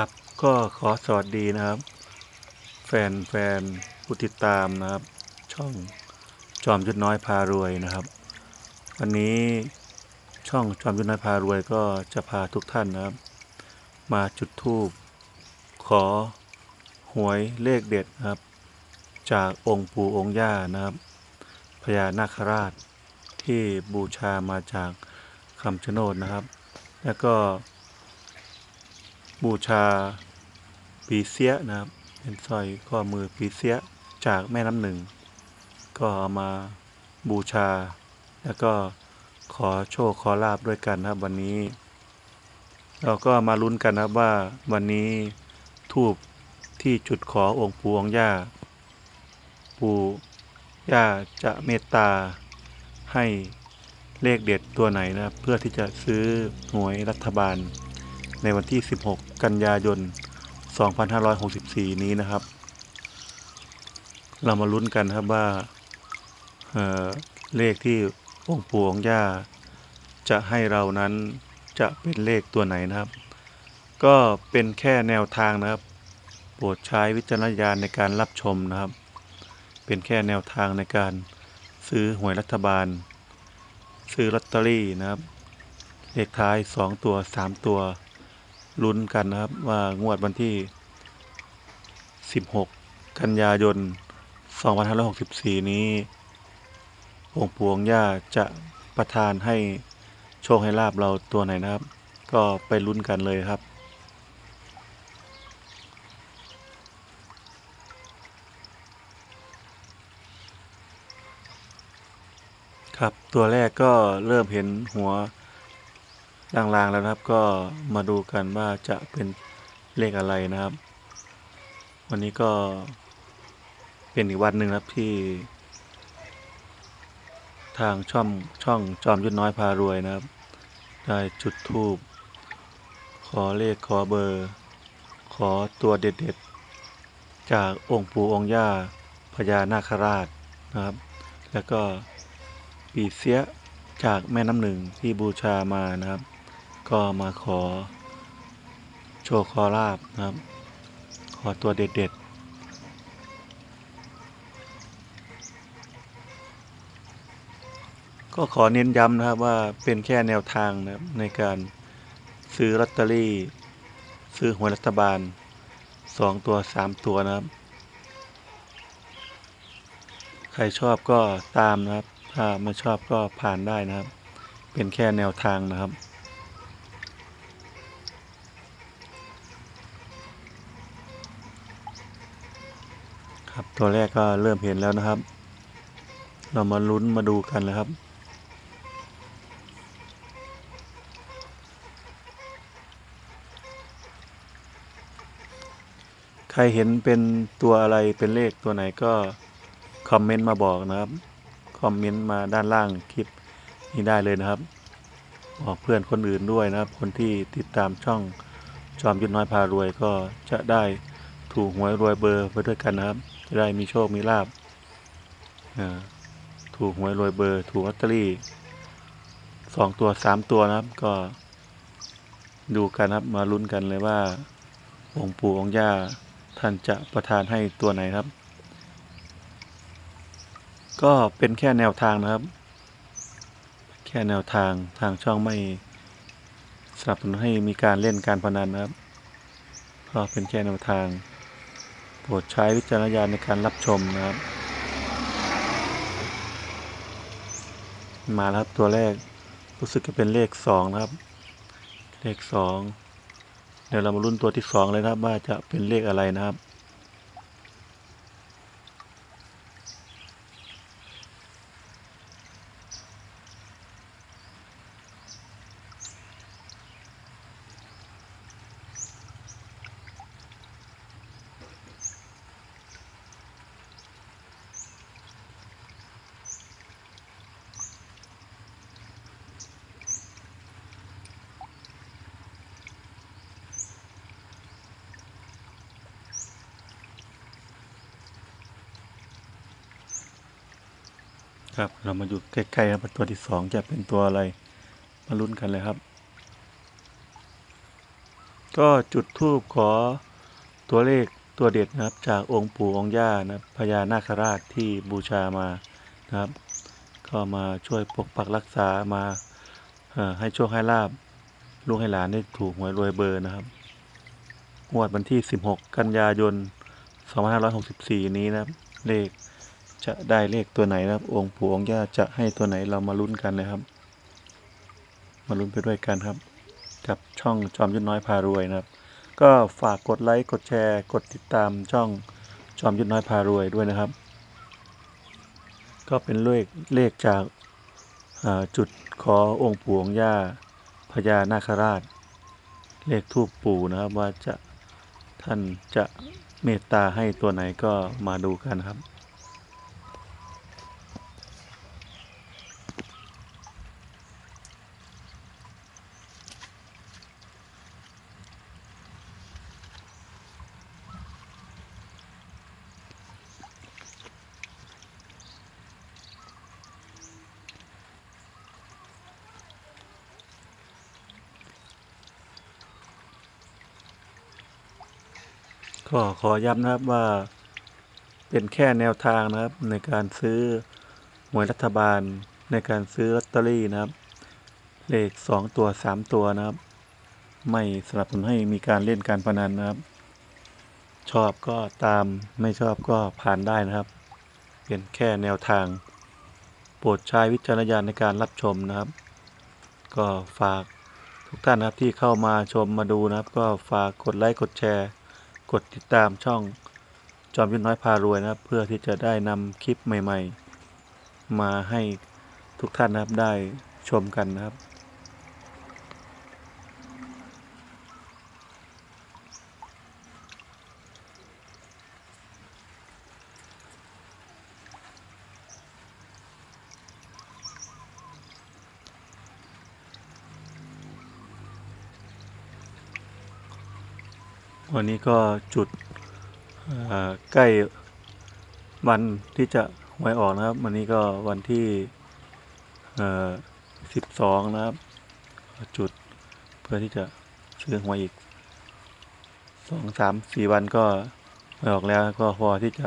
ครับก็ขอสวัสดีนะครับ แฟนแฟนผู้ติดตามนะครับ ช่องจอมยุทธน้อยพารวยนะครับ วันนี้ช่องจอมยุทธน้อยพารวยก็จะพาทุกท่านนะครับ มาจุดธูปขอหวยเลขเด็ดนะครับ จากองค์ปู่องค์ย่านะครับพญานาคราชที่บูชามาจากคำชะโนดนะครับ แล้วก็ บูชาปีเสียนะครับ เป็นสร้อยข้อมือปีเสียจากแม่น้ำหนึ่ง ก็เอามาบูชา แล้วก็ขอโชคขอลาบด้วยกันนะครับวันนี้ เราก็มาลุ้นกันนะครับว่าวันนี้ทูบที่จุดขอองค์ปู่องค์ย่า ปู่ย่าจะเมตตาให้เลขเด็ดตัวไหนนะครับ เพื่อที่จะซื้อหวยรัฐบาล ในวันที่ 16 กันยายน 2564 นี้นะครับ เรามาลุ้นกันครับว่าเเลขที่องค์ปู่องค์ย่าจะให้เรานั้นจะเป็นเลขตัวไหนนะครับ ก็เป็นแค่แนวทางนะครับ โปรดใช้วิจารณญาณในการรับชมนะครับ เป็นแค่แนวทางในการซื้อหวยรัฐบาล ซื้อลอตเตอรี่นะครับ เลขท้าย 2 ตัว 3 ตัว ลุ้นกันนะครับ ว่างวดวันที่ 16 กันยายน 2564 นี้องค์ปู่องย่าจะประทานให้โชคให้ลาบเราตัวไหนนะครับ ก็ไปลุ้นกันเลยครับครับตัวแรกก็เริ่มเห็นหัว ลางๆแล้วนะครับก็มาดูกันว่าจะเป็นเลขอะไรนะครับ วันนี้ก็เป็นอีกวันหนึ่งครับที่ ทางช่องช่องจอมยุทธน้อยพารวยนะครับ ได้จุดทูบขอเลขขอเบอร์ ขอตัวเด็ดๆ จากองค์ปู่องค์ย่าพญานาคราชนะครับ แล้วก็ปีเสียจากแม่น้ำหนึ่งที่บูชามานะครับ ก็มาขอโชว์ขอลาบนะครับ ขอตัวเด็ดๆก็ขอเน้นย้ำนะครับว่าเป็นแค่แนวทางนะครับในการซื้อลอตเตอรี่ ซื้อหวยรัฐบาล 2 ตัว 3 ตัวนะครับ ใครชอบก็ตามนะครับ ถ้าไม่ชอบก็ผ่านได้นะครับ เป็นแค่แนวทางนะครับ ครับตัวแรกก็เริ่มเห็นแล้วนะครับ เรามาลุ้นมาดูกันเลยครับ ใครเห็นเป็นตัวอะไรเป็นเลขตัวไหนก็ คอมเมนต์มาบอกนะครับ คอมเมนต์มาด้านล่างคลิปนี้ได้เลยนะครับ บอกเพื่อนคนอื่นด้วยนะครับ คนที่ติดตามช่องจอมยุทธน้อยพารวยก็จะได้ถูกหวยรวยเบอร์ไปด้วยกันนะครับ จะได้มีโชคมีลาบถูกหวยรวยเบอร์ ถูกลอตเตอรี่สองตัวสามตัวนะครับ ก็ ดูกันครับมาลุ้นกันเลยว่าองค์ปู่องค์ย่าท่านจะประทานให้ตัวไหนครับ ก็เป็นแค่แนวทางนะครับ แค่แนวทางทางช่องไม่สนับสนุนให้มีการเล่นการพนันนะครับ ก็เป็นแค่แนวทาง โปรดใช้วิจารณญาณในการรับชมนะครับ มาแล้วครับตัวแรกรู้สึกจะเป็นเลขสองนะครับ เลขสองเดี๋ยวเรามาลุ้นตัวที่สองเลยนะครับว่าจะเป็นเลขอะไรนะครับ ครับ เรามาอยู่ใกล้ๆครับตัวที่สองจะเป็นตัวอะไร มาลุ้นกันเลยครับ ก็จุดธูปขอตัวเลขตัวเด็ดนะครับ จากองค์ปู่องค์ย่านะพญานาคราชที่บูชามานะครับ ก็มาช่วยปกปักรักษามาให้โชคให้ลาบลูกให้หลานได้ถูกหวยรวยเบอร์นะครับงวดวันที่ 16 กันยายน 2564 นี้นะครับเลข จะได้เลขตัวไหนนะครับองค์ปู่องค์ย่าจะให้ตัวไหนเรามาลุ้นกันนะครับ มาลุ้นไปด้วยกันครับ กับช่องจอมยุทธน้อยพารวยนะครับ ก็ฝากกดไลค์กดแชร์ กดติดตามช่องจอมยุทธน้อยพารวยด้วยนะครับ ก็เป็นเลขเลขจากาจุดขอองค์ปู่องค์ย่าพญานาคราช เลขทูปปู่นะครับว่าจะท่านจะเมตตาให้ตัวไหนก็มาดูกันครับ ก็ขอย้ำนะครับว่าเป็นแค่แนวทางนะครับ ในการซื้อหวยรัฐบาล ในการซื้อลอตเตอรี่นะครับ เลขสองตัวสามตัวนะครับ ไม่สนับสนุนให้มีการเล่นการพนันนะครับ ชอบก็ตามไม่ชอบก็ผ่านได้นะครับ เป็นแค่แนวทาง โปรดใช้วิจารณญาณในการรับชมนะครับ ก็ฝากทุกท่านนะครับที่เข้ามาชมมาดูนะครับ ก็ฝากกดไลค์กดแชร์ กดติดตามช่องจอมยุทธน้อยพารวยนะครับ เพื่อที่จะได้นำคลิปใหม่ ๆ มาให้ทุกท่านนะครับได้ชมกันนะครับ วันนี้ก็จุดใกล้วันที่จะหวยออกนะครับ วันนี้ก็วันที่สิบสองนะครับ จุดเพื่อที่จะซื้อหวยอีกสองสามสี่วันก็หวยออกแล้วก็พอที่จะ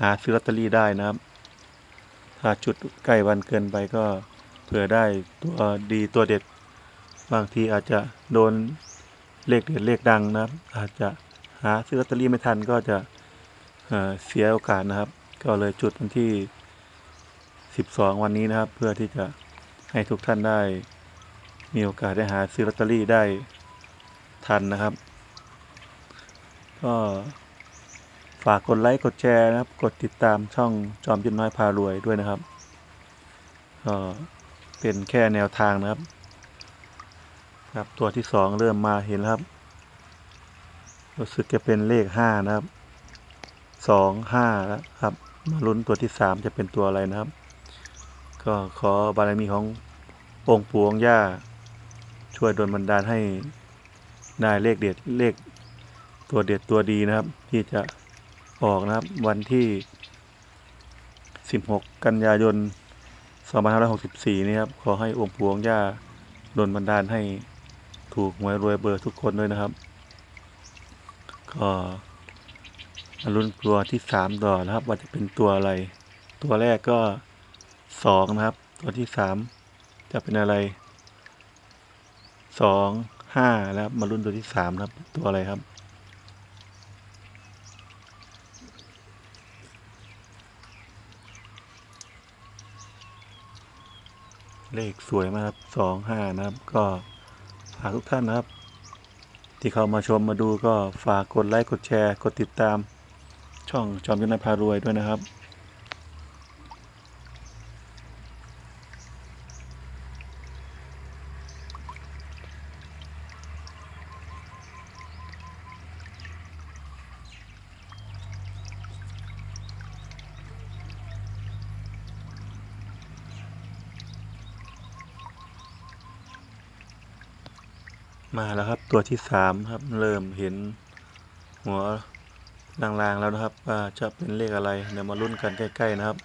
หาซื้อลอตเตอรี่ได้นะครับ ถ้าจุดใกล้วันเกินไปก็เผื่อได้ตัวดีตัวเด็ด บางทีอาจจะโดน เลขเด็ดเลขดังนะครับ อาจจะหาซื้อลอตเตอรี่ไม่ทันก็จะเเสียโอกาสนะครับ ก็เลยจุดวันที่ 12 วันนี้นะครับ เพื่อที่จะให้ทุกท่านได้ มีโอกาสได้หาซื้อลอตเตอรี่ได้ทันนะครับ ก็ฝากกดไลค์กดแชร์นะครับ กดติดตามช่องจอมยุทธน้อยพารวยด้วยนะครับก็เป็นแค่แนวทางนะครับ ครับตัวที่สองเริ่มมาเห็นแล้วครับ รู้สึกจะเป็นเลขห้านะครับสองห้าแล้วครับ มาลุ้นตัวที่สามจะเป็นตัวอะไรนะครับ ก็ขอบารมีขององค์ปู่องค์ย่า ช่วยดลบันดาลให้ได้เลขเด็ดเลขตัวเด็ดตัวดีนะครับ ที่จะออกนะครับ วันที่ 16 กันยายน2564 นี้ครับ ขอให้องค์ปู่องค์ย่าดลบันดาลให้ ถูกหวยรวยเบอร์ทุกคนด้วยนะครับ ก็มาลุ้นตัวที่สามต่อนะครับ ว่าจะเป็นตัวอะไร ตัวแรกก็สองนะครับ ตัวที่สามจะเป็นอะไรสองห้าแล้วครับมาลุ้นตัวที่สามนะครับ ตัวอะไรครับ เลขสวยมากครับสองห้านะครับก็ ฝากทุกท่านนะครับ ที่เข้ามาชมมาดูก็ฝากกดไลค์กดแชร์ กดติดตาม ช่องจอมยุทธนายพารวยด้วยนะครับ มาแล้วครับตัวที่สามครับเริ่มเห็นหัวลางๆแล้วนะครับว่าจะเป็นเลขอะไรเดี๋ยวมาลุ้นกันใกล้ ๆ นะครับ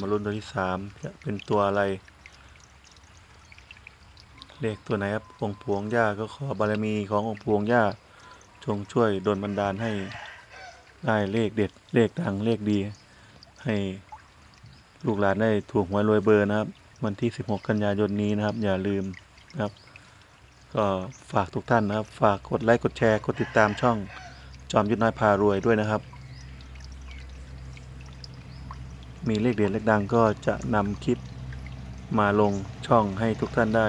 มาลุ้นตัวที่สามจะเป็นตัวอะไรเลขตัวไหนครับองค์ปู่องย่าก็ขอบารมีขององค์ปู่องย่าจงช่วยดลบันดาลให้ได้เลขเด็ดเลขดังเลขดี ให้ลูกหลานได้ถูกหวยรวยเบอร์นะครับ วันที่ 16 กันยายนนี้นะครับ อย่าลืมนะครับ ก็ฝากทุกท่านนะครับ ฝากกดไลค์กดแชร์กดติดตามช่องจอมยุทธน้อยพารวยด้วยนะครับ มีเลขเด่นเลขดังก็จะนำคลิปมาลงช่องให้ทุกท่านได้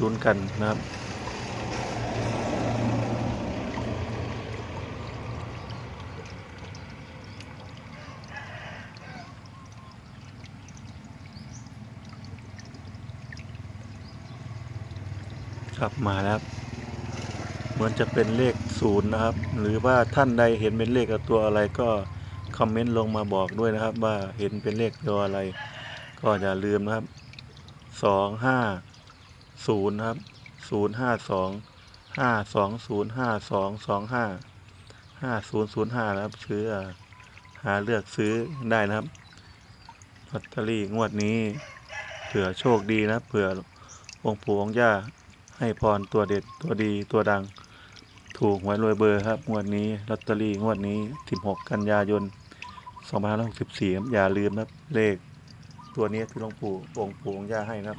ลุ้นกันนะครับ ครับมาแล้วเหมือนจะเป็นเลขศูนย์นะครับ หรือว่าท่านใดเห็นเป็นเลขตัวอะไรก็คอมเมนต์ลงมาบอกด้วยนะครับ ว่าเห็นเป็นเลขตัวอะไร ก็อย่าลืมนะครับสองห้าศูนย์ครับศูนย์ห้าสองห้าสองศูนย์ห้าสองสองห้าห้าศูนย์ศูนย์ห้านะครับซื้อหาเลือกซื้อได้นะครับลอตเตอรี่งวดนี้เผื่อโชคดีนะเผื่อองค์ปู่องค์ย่า ให้พรตัวเด็ดตัวดีตัวดัง ถูกหวยรวยเบอร์ครับ งวดนี้ลอตเตอรี่งวดนี้ 16 กันยายน2564ครับอย่าลืมนะครับเลข ตัวนี้ที่หลวงปู่องค์ปู่องค์ย่าให้นะครับ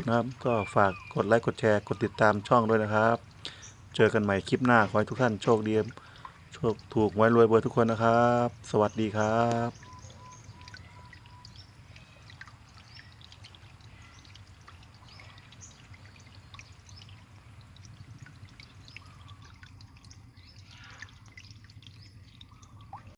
250นะครับ ก็ฝากกดไลค์กดแชร์กดติดตามช่องด้วยนะครับ เจอกันใหม่คลิปหน้าขอให้ทุกท่านโชคดีโชคถูกหวยรวยเบอร์ทุกคนนะครับ สวัสดีครับ